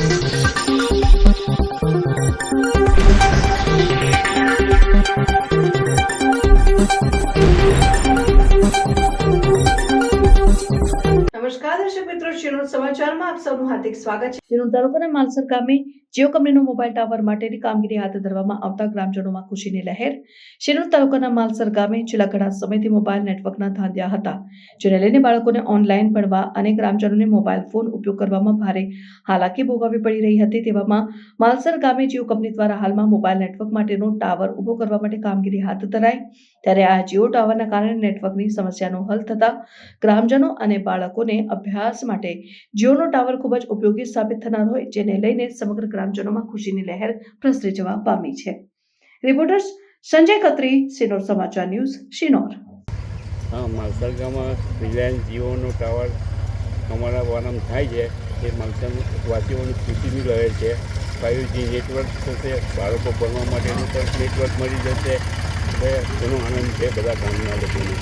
Thank you. શિરોડ સમાચારમાં આપ સૌનું હાર્દિક સ્વાગત છે. શિરોડ તાલુકાના માલસર ગામે જીઓ કંપનીનો મોબાઈલ ટાવર માટેની કામગીરી હાથ ધરવામાં આવતા ગ્રામજનોમાં ખુશીની લહેર. શિરોડ તાલુકાના માલસર ગામે છેલ્લા ઘણા સમયથી મોબાઈલ નેટવર્કના ધાંધ્યા હતા, જેને લઈને બાળકોને ઓનલાઈન ભણવા અને ગ્રામજનોને મોબાઈલ ફોન ઉપયોગ કરવામાં ભારે હાલાકી ભોગવવી પડી રહી હતી. તેવામાં માલસર ગામે જીઓ કંપની દ્વારા હાલમાં મોબાઈલ નેટવર્ક માટેનો ટાવર ઊભો કરવા માટે કામગીરી હાથ ધરાઈ. ત્યારે આ જીઓ ટાવરના કારણે નેટવર્કની સમસ્યાનો હલ થતા ગ્રામજનો અને બાળકોને અભ્યાસ માટે. જીઓનો ટાવર ખૂબ જ ઉપયોગી સાબિત થનાર હોય, જેને લઈને સમગ્ર ગ્રામજનોમાં ખુશીની લહેર પ્રસરી જવા પામી છે. રિપોર્ટર્સ, સંજય કત્રી સિનોર સમાચાર ન્યૂઝ, શિનોર. હા માલસર ગામમાં રિલાયન્સ જીઓનો ટાવર અમારા વારામાં થાય છે. એ માલસર વાસીઓની ખુશીની લહેર છે. ફાઇવજી નેટવર્ક થશે, બાળકો ભણવા માટેનું પણ નેટવર્ક મળી જશે. એટલે એનો આનંદ છે બધા ગામના લોકોને.